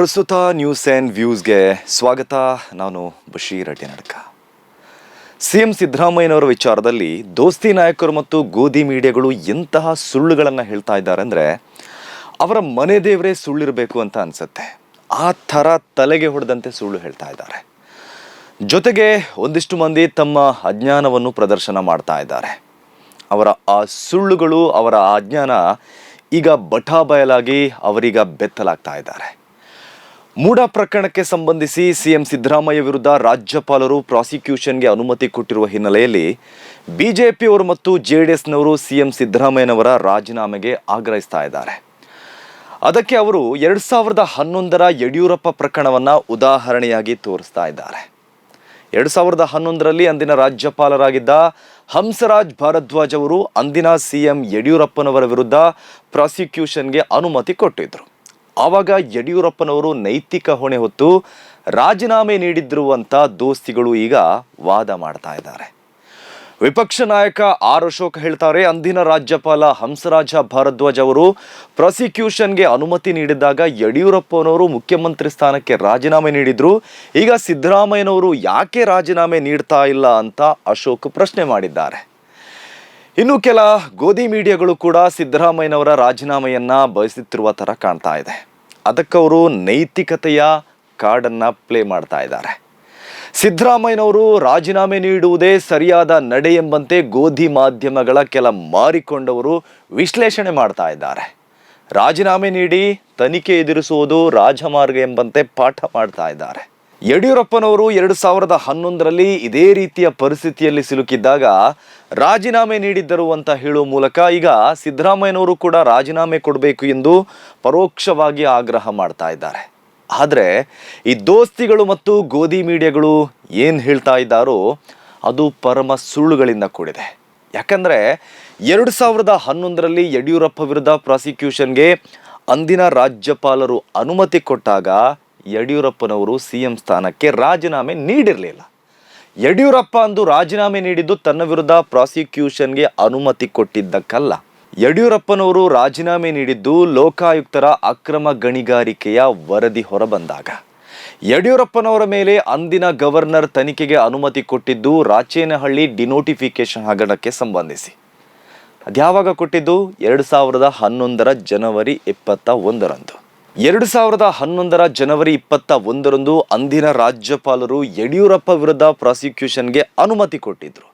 ಪ್ರಸ್ತುತ news and ವ್ಯೂಸ್ಗೆ ಸ್ವಾಗತ. ನಾನು ಬಶೀರ್ ಅಡ್ಯನಡ್ಕ. ಸಿ ಎಂ ಸಿದ್ದರಾಮಯ್ಯನವರ ವಿಚಾರದಲ್ಲಿ ದೋಸ್ತಿ ನಾಯಕರು ಮತ್ತು ಗೋಧಿ ಮೀಡಿಯಾಗಳು ಎಂತಹ ಸುಳ್ಳುಗಳನ್ನು ಹೇಳ್ತಾ ಇದ್ದಾರೆ ಅಂದರೆ, ಅವರ ಮನೆ ದೇವರೇ ಸುಳ್ಳಿರಬೇಕು ಅಂತ ಅನಿಸುತ್ತೆ. ಆ ಥರ ತಲೆಗೆ ಹೊಡೆದಂತೆ ಸುಳ್ಳು ಹೇಳ್ತಾ ಇದ್ದಾರೆ. ಜೊತೆಗೆ ಒಂದಿಷ್ಟು ಮಂದಿ ತಮ್ಮ ಅಜ್ಞಾನವನ್ನು ಪ್ರದರ್ಶನ ಮಾಡ್ತಾ ಇದ್ದಾರೆ. ಅವರ ಆ ಸುಳ್ಳುಗಳು, ಅವರ ಅಜ್ಞಾನ ಈಗ ಬಟಾಬಯಲಾಗಿ ಅವರೀಗ ಬೆತ್ತಲಾಗ್ತಾ ಇದ್ದಾರೆ. ಮೂಡ ಪ್ರಕರಣಕ್ಕೆ ಸಂಬಂಧಿಸಿ ಸಿಎಂ ಸಿದ್ದರಾಮಯ್ಯ ವಿರುದ್ಧ ರಾಜ್ಯಪಾಲರು ಪ್ರಾಸಿಕ್ಯೂಷನ್ಗೆ ಅನುಮತಿ ಕೊಟ್ಟಿರುವ ಹಿನ್ನೆಲೆಯಲ್ಲಿ ಬಿಜೆಪಿಯವರು ಮತ್ತು ಜೆ ಡಿ ಎಸ್ನವರು ಸಿಎಂ ಸಿದ್ದರಾಮಯ್ಯನವರ ರಾಜೀನಾಮೆಗೆ ಆಗ್ರಹಿಸ್ತಾ ಇದ್ದಾರೆ. ಅದಕ್ಕೆ ಅವರು ಎರಡು ಸಾವಿರದ ಹನ್ನೊಂದರ ಯಡಿಯೂರಪ್ಪ ಪ್ರಕರಣವನ್ನು ಉದಾಹರಣೆಯಾಗಿ ತೋರಿಸ್ತಾ ಇದ್ದಾರೆ. ಎರಡು ಸಾವಿರದ ಹನ್ನೊಂದರಲ್ಲಿ ಅಂದಿನ ರಾಜ್ಯಪಾಲರಾಗಿದ್ದ ಹಂಸರಾಜ್ ಭಾರದ್ವಾಜ್ ಅವರು ಅಂದಿನ ಸಿಎಂ ಯಡಿಯೂರಪ್ಪನವರ ವಿರುದ್ಧ ಪ್ರಾಸಿಕ್ಯೂಷನ್ಗೆ ಅನುಮತಿ ಕೊಟ್ಟಿದ್ರು. ಆವಾಗ ಯಡಿಯೂರಪ್ಪನವರು ನೈತಿಕ ಹೊಣೆ ಹೊತ್ತು ರಾಜೀನಾಮೆ ನೀಡಿದ್ರು ದೋಸ್ತಿಗಳು ಈಗ ವಾದ ಮಾಡ್ತಾ ಇದ್ದಾರೆ. ವಿಪಕ್ಷ ನಾಯಕ ಆರ್ ಅಶೋಕ್ ಹೇಳ್ತಾರೆ, ಅಂದಿನ ರಾಜ್ಯಪಾಲ ಹಂಸರಾಜ ಭಾರದ್ವಾಜ್ ಅವರು ಪ್ರಾಸಿಕ್ಯೂಷನ್ಗೆ ಅನುಮತಿ ನೀಡಿದಾಗ ಯಡಿಯೂರಪ್ಪನವರು ಮುಖ್ಯಮಂತ್ರಿ ಸ್ಥಾನಕ್ಕೆ ರಾಜೀನಾಮೆ ನೀಡಿದ್ರು. ಈಗ ಸಿದ್ದರಾಮಯ್ಯನವರು ಯಾಕೆ ರಾಜೀನಾಮೆ ನೀಡ್ತಾ ಇಲ್ಲ ಅಂತ ಅಶೋಕ್ ಪ್ರಶ್ನೆ ಮಾಡಿದ್ದಾರೆ. ಇನ್ನು ಕೆಲ ಗೋಧಿ ಮೀಡಿಯಾಗಳು ಕೂಡ ಸಿದ್ದರಾಮಯ್ಯನವರ ರಾಜೀನಾಮೆಯನ್ನ ಬಯಸುತ್ತಿರುವ ಥರ ಕಾಣ್ತಾ ಇದೆ. ಅದಕ್ಕವರು ನೈತಿಕತೆಯ ಕಾರ್ಡನ್ನು ಪ್ಲೇ ಮಾಡ್ತಾ ಇದ್ದಾರೆ. ಸಿದ್ದರಾಮಯ್ಯನವರು ರಾಜೀನಾಮೆ ನೀಡುವುದೇ ಸರಿಯಾದ ನಡೆ ಎಂಬಂತೆ ಗೋಧಿ ಮಾಧ್ಯಮಗಳ ಕೆಲ ಮಾರಿಕೊಂಡವರು ವಿಶ್ಲೇಷಣೆ ಮಾಡ್ತಾ ಇದ್ದಾರೆ. ರಾಜೀನಾಮೆ ನೀಡಿ ತನಿಖೆ ಎದುರಿಸುವುದು ರಾಜಮಾರ್ಗ ಎಂಬಂತೆ ಪಾಠ ಮಾಡ್ತಾ ಇದ್ದಾರೆ. ಯಡಿಯೂರಪ್ಪನವರು ಎರಡು ಸಾವಿರದ ಹನ್ನೊಂದರಲ್ಲಿ ಇದೇ ರೀತಿಯ ಪರಿಸ್ಥಿತಿಯಲ್ಲಿ ಸಿಲುಕಿದ್ದಾಗ ರಾಜೀನಾಮೆ ನೀಡಿದ್ದರು ಅಂತ ಹೇಳುವ ಮೂಲಕ ಈಗ ಸಿದ್ದರಾಮಯ್ಯನವರು ಕೂಡ ರಾಜೀನಾಮೆ ಕೊಡಬೇಕು ಎಂದು ಪರೋಕ್ಷವಾಗಿ ಆಗ್ರಹ ಮಾಡ್ತಾ ಇದ್ದಾರೆ. ಆದರೆ ಈ ದೋಸ್ತಿಗಳು ಮತ್ತು ಗೋಧಿ ಮೀಡಿಯಾಗಳು ಏನು ಹೇಳ್ತಾ ಇದ್ದಾರೋ ಅದು ಪರಮ ಸುಳ್ಳುಗಳಿಂದ ಕೂಡಿದೆ. ಯಾಕಂದರೆ ಎರಡು ಸಾವಿರದ ಹನ್ನೊಂದರಲ್ಲಿ ಯಡಿಯೂರಪ್ಪ ವಿರುದ್ಧ ಪ್ರಾಸಿಕ್ಯೂಷನ್ಗೆ ಅಂದಿನ ರಾಜ್ಯಪಾಲರು ಅನುಮತಿ ಕೊಟ್ಟಾಗ ಯಡಿಯೂರಪ್ಪನವರು ಸಿ ಎಂ ಸ್ಥಾನಕ್ಕೆ ರಾಜೀನಾಮೆ ನೀಡಿರಲಿಲ್ಲ. ಯಡಿಯೂರಪ್ಪ ಅಂದು ರಾಜೀನಾಮೆ ನೀಡಿದ್ದು ತನ್ನ ವಿರುದ್ಧ ಪ್ರಾಸಿಕ್ಯೂಷನ್ಗೆ ಅನುಮತಿ ಕೊಟ್ಟಿದ್ದಕ್ಕಲ್ಲ. ಯಡಿಯೂರಪ್ಪನವರು ರಾಜೀನಾಮೆ ನೀಡಿದ್ದು ಲೋಕಾಯುಕ್ತರ ಅಕ್ರಮ ಗಣಿಗಾರಿಕೆಯ ವರದಿ ಹೊರಬಂದಾಗ. ಯಡಿಯೂರಪ್ಪನವರ ಮೇಲೆ ಅಂದಿನ ಗವರ್ನರ್ ತನಿಖೆಗೆ ಅನುಮತಿ ಕೊಟ್ಟಿದ್ದು ರಾಚೇನಹಳ್ಳಿ ಡಿನೋಟಿಫಿಕೇಶನ್ ಹಗರಣಕ್ಕೆ ಸಂಬಂಧಿಸಿ. ಅದ್ಯಾವಾಗ ಕೊಟ್ಟಿದ್ದು? ಎರಡು ಸಾವಿರದ ಹನ್ನೊಂದರ ಜನವರಿ ಇಪ್ಪತ್ತ ಒಂದರಂದು. ಎರಡು ಸಾವಿರದ ಹನ್ನೊಂದರ ಜನವರಿ ಇಪ್ಪತ್ತ ಒಂದರಂದು ಅಂದಿನ ರಾಜ್ಯಪಾಲರು ಯಡಿಯೂರಪ್ಪ ವಿರುದ್ಧ ಪ್ರಾಸಿಕ್ಯೂಷನ್ಗೆ ಅನುಮತಿ ಕೊಟ್ಟಿದ್ರು.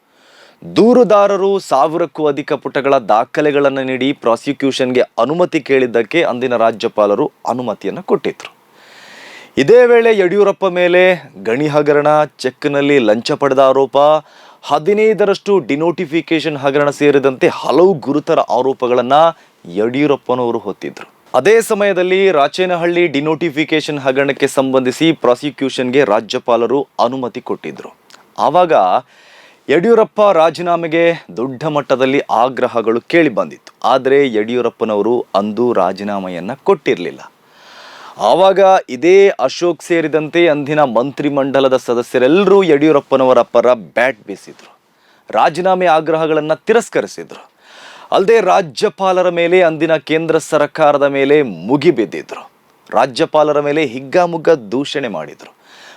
ದೂರುದಾರರು ಸಾವಿರಕ್ಕೂ ಅಧಿಕ ಪುಟಗಳ ದಾಖಲೆಗಳನ್ನು ನೀಡಿ ಪ್ರಾಸಿಕ್ಯೂಷನ್ಗೆ ಅನುಮತಿ ಕೇಳಿದ್ದಕ್ಕೆ ಅಂದಿನ ರಾಜ್ಯಪಾಲರು ಅನುಮತಿಯನ್ನು ಕೊಟ್ಟಿದ್ರು. ಇದೇ ವೇಳೆ ಯಡಿಯೂರಪ್ಪ ಮೇಲೆ ಗಣಿ ಹಗರಣ ಚೆಕ್ನಲ್ಲಿ ಲಂಚ ಪಡೆದ ಆರೋಪ, ಹದಿನೈದರಷ್ಟು ಡಿನೋಟಿಫಿಕೇಶನ್ ಹಗರಣ ಸೇರಿದಂತೆ ಹಲವು ಗುರುತರ ಆರೋಪಗಳನ್ನು ಯಡಿಯೂರಪ್ಪನವರು ಹೊತ್ತಿದ್ರು. ಅದೇ ಸಮಯದಲ್ಲಿ ರಾಚೇನಹಳ್ಳಿ ಡಿನೋಟಿಫಿಕೇಶನ್ ಹಗರಣಕ್ಕೆ ಸಂಬಂಧಿಸಿ ಪ್ರಾಸಿಕ್ಯೂಷನ್ಗೆ ರಾಜ್ಯಪಾಲರು ಅನುಮತಿ ಕೊಟ್ಟಿದ್ದರು ಆವಾಗ ಯಡಿಯೂರಪ್ಪ ರಾಜೀನಾಮೆಗೆ ದೊಡ್ಡ ಮಟ್ಟದಲ್ಲಿ ಆಗ್ರಹಗಳು ಕೇಳಿ ಬಂದಿತ್ತು. ಆದರೆ ಯಡಿಯೂರಪ್ಪನವರು ಅಂದು ರಾಜೀನಾಮೆಯನ್ನು ಕೊಟ್ಟಿರಲಿಲ್ಲ. ಆವಾಗ ಇದೇ ಅಶೋಕ್ ಸೇರಿದಂತೆ ಅಂದಿನ ಮಂತ್ರಿಮಂಡಲದ ಸದಸ್ಯರೆಲ್ಲರೂ ಯಡಿಯೂರಪ್ಪನವರ ಪರ ಬ್ಯಾಟ್ ಬೀಸಿದರು. ರಾಜೀನಾಮೆ ಆಗ್ರಹಗಳನ್ನು ತಿರಸ್ಕರಿಸಿದ್ರು. ಅಲ್ಲದೆ ರಾಜ್ಯಪಾಲರ ಮೇಲೆ ಅಂದಿನ ಕೇಂದ್ರ ಸರ್ಕಾರದ ಮೇಲೆ ಮುಗಿಬಿದ್ದಿದ್ರು ರಾಜ್ಯಪಾಲರ ಮೇಲೆ ಹಿಗ್ಗಾಮುಗ್ಗ ದೂಷಣೆ ಮಾಡಿದ್ರು.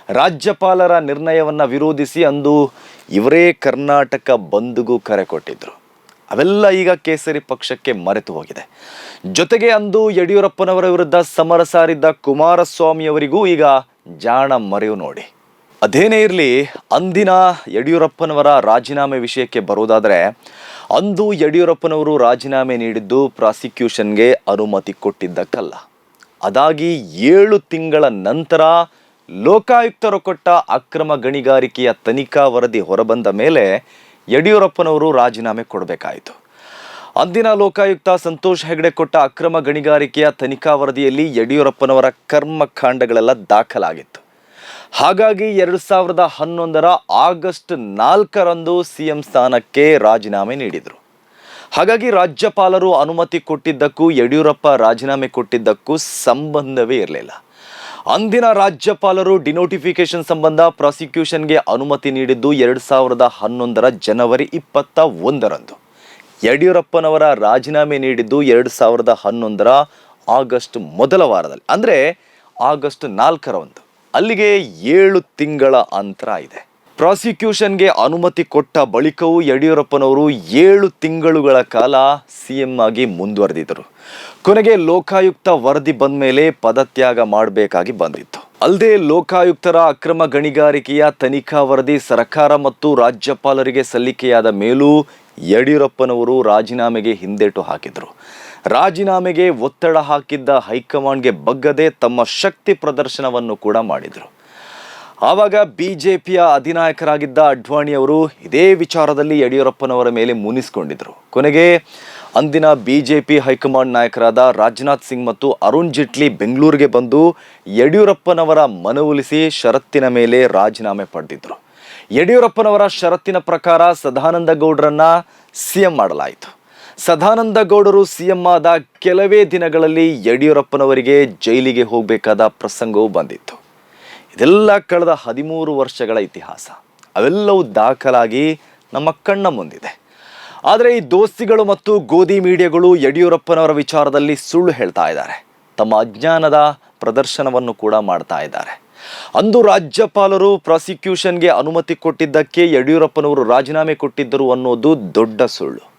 ರಾಜ್ಯಪಾಲರ ನಿರ್ಣಯವನ್ನ ವಿರೋಧಿಸಿ ಅಂದು ಇವರೇ ಕರ್ನಾಟಕ ಬಂದ್ಗೂ ಕರೆ ಕೊಟ್ಟಿದ್ರು. ಅವೆಲ್ಲ ಈಗ ಕೇಸರಿ ಪಕ್ಷಕ್ಕೆ ಮರೆತು ಹೋಗಿದೆ. ಜೊತೆಗೆ ಅಂದು ಯಡಿಯೂರಪ್ಪನವರ ವಿರುದ್ಧ ಸಮರ ಸಾರಿದ್ದ ಕುಮಾರಸ್ವಾಮಿಯವರಿಗೂ ಈಗ ಜಾಣ ಮರೆಯು ನೋಡಿ. ಅದೇನೇ ಇರಲಿ, ಅಂದಿನ ಯಡಿಯೂರಪ್ಪನವರ ರಾಜೀನಾಮೆ ವಿಷಯಕ್ಕೆ ಬರೋದಾದರೆ ಅಂದು ಯಡಿಯೂರಪ್ಪನವರು ರಾಜೀನಾಮೆ ನೀಡಿದ್ದು ಪ್ರಾಸಿಕ್ಯೂಷನ್ಗೆ ಅನುಮತಿ ಕೊಟ್ಟಿದ್ದಕ್ಕಲ್ಲ. ಅದಾಗಿ ಏಳು ತಿಂಗಳ ನಂತರ ಲೋಕಾಯುಕ್ತರು ಕೊಟ್ಟ ಅಕ್ರಮ ಗಣಿಗಾರಿಕೆಯ ತನಿಖಾ ವರದಿ ಹೊರಬಂದ ಮೇಲೆ ಯಡಿಯೂರಪ್ಪನವರು ರಾಜೀನಾಮೆ ಕೊಡಬೇಕಾಯಿತು. ಅಂದಿನ ಲೋಕಾಯುಕ್ತ ಸಂತೋಷ್ ಹೆಗಡೆ ಕೊಟ್ಟ ಅಕ್ರಮ ಗಣಿಗಾರಿಕೆಯ ತನಿಖಾ ವರದಿಯಲ್ಲಿ ಯಡಿಯೂರಪ್ಪನವರ ಕರ್ಮಕಾಂಡಗಳೆಲ್ಲ ದಾಖಲಾಗಿತ್ತು. ಹಾಗಾಗಿ ಎರಡು ಸಾವಿರದ ಹನ್ನೊಂದರ ಆಗಸ್ಟ್ ನಾಲ್ಕರಂದು ಸಿಎಂ ಸ್ಥಾನಕ್ಕೆ ರಾಜೀನಾಮೆ ನೀಡಿದರು. ಹಾಗಾಗಿ ರಾಜ್ಯಪಾಲರು ಅನುಮತಿ ಕೊಟ್ಟಿದ್ದಕ್ಕೂ ಯಡಿಯೂರಪ್ಪ ರಾಜೀನಾಮೆ ಕೊಟ್ಟಿದ್ದಕ್ಕೂ ಸಂಬಂಧವೇ ಇರಲಿಲ್ಲ. ಅಂದಿನ ರಾಜ್ಯಪಾಲರು ಡಿನೋಟಿಫಿಕೇಶನ್ ಸಂಬಂಧ ಪ್ರಾಸಿಕ್ಯೂಷನ್ಗೆ ಅನುಮತಿ ನೀಡಿದ್ದು ಎರಡು ಸಾವಿರದ ಹನ್ನೊಂದರ ಜನವರಿ ಇಪ್ಪತ್ತ ಒಂದರಂದು. ಯಡಿಯೂರಪ್ಪನವರ ರಾಜೀನಾಮೆ ನೀಡಿದ್ದು ಎರಡು ಸಾವಿರದ ಹನ್ನೊಂದರ ಆಗಸ್ಟ್ ಮೊದಲ ವಾರದಲ್ಲಿ, ಅಂದರೆ ಆಗಸ್ಟ್ ನಾಲ್ಕರಂದು ಅಲ್ಲಿಗೆ ಏಳು ತಿಂಗಳ ಅಂತರ ಇದೆ. ಪ್ರಾಸಿಕ್ಯೂಷನ್ಗೆ ಅನುಮತಿ ಕೊಟ್ಟ ಬಳಿಕವೂ ಯಡಿಯೂರಪ್ಪನವರು ಏಳು ತಿಂಗಳುಗಳ ಕಾಲ ಸಿ ಎಂ ಆಗಿ ಮುಂದುವರೆದಿದ್ದರು. ಕೊನೆಗೆ ಲೋಕಾಯುಕ್ತ ವರದಿ ಬಂದ ಮೇಲೆ ಪದತ್ಯಾಗ ಮಾಡಬೇಕಾಗಿ ಬಂದಿತ್ತು. ಅಲ್ಲದೆ ಲೋಕಾಯುಕ್ತರ ಅಕ್ರಮ ಗಣಿಗಾರಿಕೆಯ ತನಿಖಾ ವರದಿ ಸರ್ಕಾರ ಮತ್ತು ರಾಜ್ಯಪಾಲರಿಗೆ ಸಲ್ಲಿಕೆಯಾದ ಮೇಲೂ ಯಡಿಯೂರಪ್ಪನವರು ರಾಜೀನಾಮೆಗೆ ಹಿಂದೇಟು ಹಾಕಿದರು. ರಾಜೀನಾಮೆಗೆ ಒತ್ತಡ ಹಾಕಿದ್ದ ಹೈಕಮಾಂಡ್ಗೆ ಬಗ್ಗದೆ ತಮ್ಮ ಶಕ್ತಿ ಪ್ರದರ್ಶನವನ್ನು ಕೂಡ ಮಾಡಿದರು. ಆವಾಗ ಬಿ ಜೆ ಪಿಯ ಅಧಿನಾಯಕರಾಗಿದ್ದ ಅಡ್ವಾಣಿ ಅವರು ಇದೇ ವಿಚಾರದಲ್ಲಿ ಯಡಿಯೂರಪ್ಪನವರ ಮೇಲೆ ಮುನಿಸ್ಕೊಂಡಿದ್ದರು ಕೊನೆಗೆ ಅಂದಿನ ಬಿ ಜೆ ಪಿ ಹೈಕಮಾಂಡ್ ನಾಯಕರಾದ ರಾಜನಾಥ್ ಸಿಂಗ್ ಮತ್ತು ಅರುಣ್ ಜೇಟ್ಲಿ ಬೆಂಗಳೂರಿಗೆ ಬಂದು ಯಡಿಯೂರಪ್ಪನವರ ಮನವೊಲಿಸಿ ಷರತ್ತಿನ ಮೇಲೆ ರಾಜೀನಾಮೆ ಪಡೆದಿದ್ರು. ಯಡಿಯೂರಪ್ಪನವರ ಷರತ್ತಿನ ಪ್ರಕಾರ ಸದಾನಂದ ಗೌಡರನ್ನ ಸಿಎಂ ಮಾಡಲಾಯಿತು. ಸದಾನಂದ ಗೌಡರು ಸಿಎಂ ಆದ ಕೆಲವೇ ದಿನಗಳಲ್ಲಿ ಯಡಿಯೂರಪ್ಪನವರಿಗೆ ಜೈಲಿಗೆ ಹೋಗಬೇಕಾದ ಪ್ರಸಂಗವೂ ಬಂದಿತ್ತು. ಇದೆಲ್ಲ ಕಳೆದ ಹದಿಮೂರು ವರ್ಷಗಳ ಇತಿಹಾಸ. ಅವೆಲ್ಲವೂ ದಾಖಲಾಗಿ ನಮ್ಮ ಕಣ್ಣ ಮುಂದಿದೆ. ಆದರೆ ಈ ದೋಸ್ತಿಗಳು ಮತ್ತು ಗೋಧಿ ಮೀಡಿಯಾಗಳು ಯಡಿಯೂರಪ್ಪನವರ ವಿಚಾರದಲ್ಲಿ ಸುಳ್ಳು ಹೇಳ್ತಾ ಇದ್ದಾರೆ. ತಮ್ಮ ಅಜ್ಞಾನದ ಪ್ರದರ್ಶನವನ್ನು ಕೂಡ ಮಾಡ್ತಾ ಇದ್ದಾರೆ. ಅಂದು ರಾಜ್ಯಪಾಲರು ಪ್ರಾಸಿಕ್ಯೂಷನ್ಗೆ ಅನುಮತಿ ಕೊಟ್ಟಿದ್ದಕ್ಕೆ ಯಡಿಯೂರಪ್ಪನವರು ರಾಜೀನಾಮೆ ಕೊಟ್ಟಿದ್ದರು ಅನ್ನೋದು ದೊಡ್ಡ ಸುಳ್ಳು.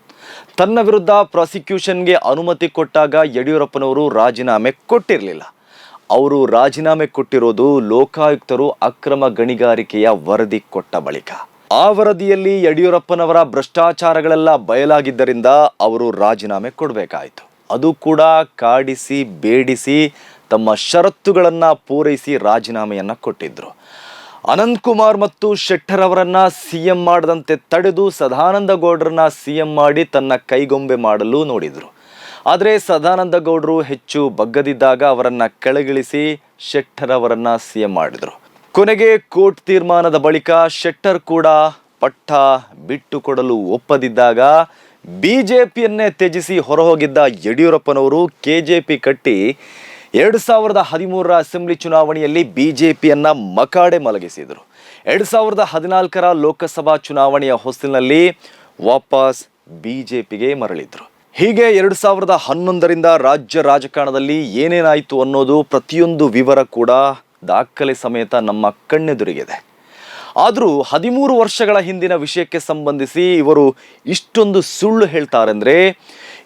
ತನ್ನ ವಿರುದ್ಧ ಪ್ರಾಸಿಕ್ಯೂಷನ್ಗೆ ಅನುಮತಿ ಕೊಟ್ಟಾಗ ಯಡಿಯೂರಪ್ಪನವರು ರಾಜೀನಾಮೆ ಕೊಟ್ಟಿರಲಿಲ್ಲ. ಅವರು ರಾಜೀನಾಮೆ ಕೊಟ್ಟಿರೋದು ಲೋಕಾಯುಕ್ತರು ಅಕ್ರಮ ಗಣಿಗಾರಿಕೆಯ ವರದಿ ಕೊಟ್ಟ ಬಳಿಕ. ಆ ವರದಿಯಲ್ಲಿ ಯಡಿಯೂರಪ್ಪನವರ ಭ್ರಷ್ಟಾಚಾರಗಳೆಲ್ಲ ಬಯಲಾಗಿದ್ದರಿಂದ ಅವರು ರಾಜೀನಾಮೆ ಕೊಡಬೇಕಾಯಿತು. ಅದು ಕೂಡ ಕಾಡಿಸಿ, ಬೇಡಿಸಿ ತಮ್ಮ ಷರತ್ತುಗಳನ್ನು ಪೂರೈಸಿ ರಾಜೀನಾಮೆಯನ್ನು ಕೊಟ್ಟಿದ್ರು. ಅನಂತ್ ಕುಮಾರ್ ಮತ್ತು ಶೆಟ್ಟರ್ ಅವರನ್ನ ಸಿಎಂ ಮಾಡದಂತೆ ತಡೆದು ಸದಾನಂದ ಗೌಡರನ್ನ ಸಿಎಂ ಮಾಡಿ ತನ್ನ ಕೈಗೊಂಬೆ ಮಾಡಲು ನೋಡಿದ್ರು. ಆದರೆ ಸದಾನಂದ ಗೌಡರು ಹೆಚ್ಚು ಬಗ್ಗದಿದ್ದಾಗ ಅವರನ್ನ ಕೆಳಗಿಳಿಸಿ ಶೆಟ್ಟರ್ ಅವರನ್ನ ಸಿಎಂ ಮಾಡಿದ್ರು. ಕೊನೆಗೆ ಕೋರ್ಟ್ ತೀರ್ಮಾನದ ಬಳಿಕ ಶೆಟ್ಟರ್ ಕೂಡ ಪಟ್ಟ ಬಿಟ್ಟು ಕೊಡಲು ಒಪ್ಪದಿದ್ದಾಗ ಬಿಜೆಪಿಯನ್ನೇ ತ್ಯಜಿಸಿ ಹೊರಹೋಗಿದ್ದ ಯಡಿಯೂರಪ್ಪನವರು ಕೆಜೆಪಿ ಕಟ್ಟಿ ಎರಡು ಸಾವಿರದ ಹದಿಮೂರರ ಅಸೆಂಬ್ಲಿ ಚುನಾವಣೆಯಲ್ಲಿ ಬಿಜೆಪಿಯನ್ನ ಮಕಾಡೆ ಮಲಗಿಸಿದರು. ಎರಡು ಸಾವಿರದ ಹದಿನಾಲ್ಕರ ಲೋಕಸಭಾ ಚುನಾವಣೆಯ ಹೊಸ್ತಿನಲ್ಲಿ ವಾಪಸ್ ಬಿಜೆಪಿಗೆ ಮರಳಿದ್ರು. ಹೀಗೆ ಎರಡು ಸಾವಿರದ ಹನ್ನೊಂದರಿಂದ ರಾಜ್ಯ ರಾಜಕಾರಣದಲ್ಲಿ ಏನೇನಾಯಿತು ಅನ್ನೋದು ಪ್ರತಿಯೊಂದು ವಿವರ ಕೂಡ ದಾಖಲೆ ಸಮೇತ ನಮ್ಮ ಕಣ್ಣೆದುರಿಗಿದೆ. ಆದರೂ ಹದಿಮೂರು ವರ್ಷಗಳ ಹಿಂದಿನ ವಿಷಯಕ್ಕೆ ಸಂಬಂಧಿಸಿ ಇವರು ಇಷ್ಟೊಂದು ಸುಳ್ಳು ಹೇಳ್ತಾರೆಂದರೆ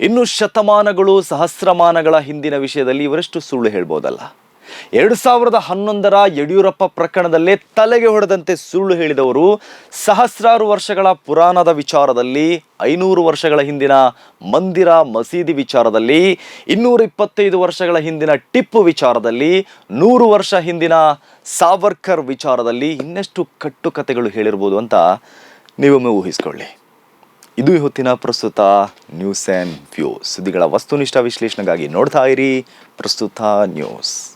ಇನ್ನು ಶತಮಾನಗಳು ಸಹಸ್ರಮಾನಗಳ ಹಿಂದಿನ ವಿಷಯದಲ್ಲಿ ಇವರೆಷ್ಟು ಸುಳ್ಳು ಹೇಳ್ಬೋದಲ್ಲ. ಎರಡು ಸಾವಿರದ ಹನ್ನೊಂದರ ಯಡಿಯೂರಪ್ಪ ಪ್ರಕರಣದಲ್ಲೇ ತಲೆಗೆ ಹೊಡೆದಂತೆ ಸುಳ್ಳು ಹೇಳಿದವರು ಸಹಸ್ರಾರು ವರ್ಷಗಳ ಪುರಾಣದ ವಿಚಾರದಲ್ಲಿ, ಐನೂರು ವರ್ಷಗಳ ಹಿಂದಿನ ಮಂದಿರ ಮಸೀದಿ ವಿಚಾರದಲ್ಲಿ, ಇನ್ನೂರ ಇಪ್ಪತ್ತೈದು ವರ್ಷಗಳ ಹಿಂದಿನ ಟಿಪ್ಪು ವಿಚಾರದಲ್ಲಿ, ನೂರು ವರ್ಷ ಹಿಂದಿನ ಸಾವರ್ಕರ್ ವಿಚಾರದಲ್ಲಿ ಇನ್ನೆಷ್ಟು ಕಟ್ಟುಕತೆಗಳು ಹೇಳಿರ್ಬೋದು ಅಂತ ನೀವೊಮ್ಮೆ ಊಹಿಸ್ಕೊಳ್ಳಿ. ಇದು ಇವತ್ತಿನ ಪ್ರಸ್ತುತ ನ್ಯೂಸ್ ಆ್ಯಂಡ್ ವ್ಯೂ ಸುದ್ದಿಗಳ ವಸ್ತುನಿಷ್ಠ ವಿಶ್ಲೇಷಣೆಗಾಗಿ ನೋಡ್ತಾ ಇರಿ ಪ್ರಸ್ತುತ ನ್ಯೂಸ್.